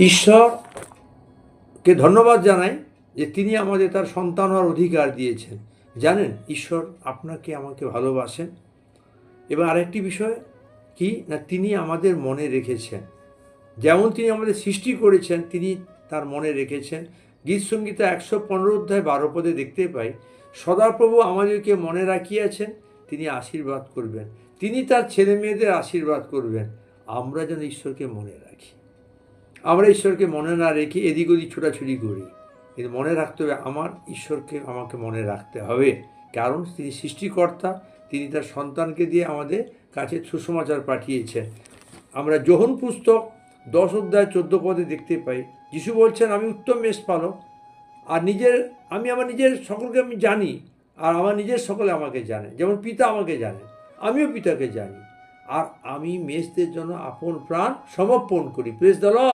ঈশ্বরকে ধন্যবাদ জানাই যে তিনি আমাদের তার সন্তান হওয়ার অধিকার দিয়েছেন। জানেন, ঈশ্বর আপনাকে আমাকে ভালোবাসেন। এবং আরেকটি বিষয়, কি? না, তিনি আমাদের মনে রেখেছেন। যেমন তিনি আমাদের সৃষ্টি করেছেন, তিনি তার মনে রেখেছেন। গীত সঙ্গীতা একশো পনেরো অধ্যায় বারো পদে দেখতে পাই, সদাপ্রভু আমাদেরকে মনে রাখিয়াছেন, তিনি আশীর্বাদ করবেন। তিনি তার ছেলে মেয়েদের আশীর্বাদ করবেন। আমরা যেন ঈশ্বরকে মনে রাখি। আমরা ঈশ্বরকে মনে না রেখে এদিক ওদিক ছোটাছুটি করি। কিন্তু মনে রাখতে হবে, আমার ঈশ্বরকে আমাকে মনে রাখতে হবে। কারণ তিনি সৃষ্টিকর্তা, তিনি তার সন্তানকে দিয়ে আমাদের কাছে সুসমাচার পাঠিয়েছেন। আমরা যোহন পুস্তক, দশ অধ্যায় চোদ্দ পদে দেখতে পাই, যিশু বলছেন, আমি উত্তম মেষ পালক। আর নিজের, আমি আমার নিজের সকলকে আমি জানি, আর আমার নিজের সকলে আমাকে জানে। যেমন পিতা আমাকে জানে, আমিও পিতাকে জানি। আর আমি মেষদের জন্য আপন প্রাণ সমর্পণ করি। প্রেস দল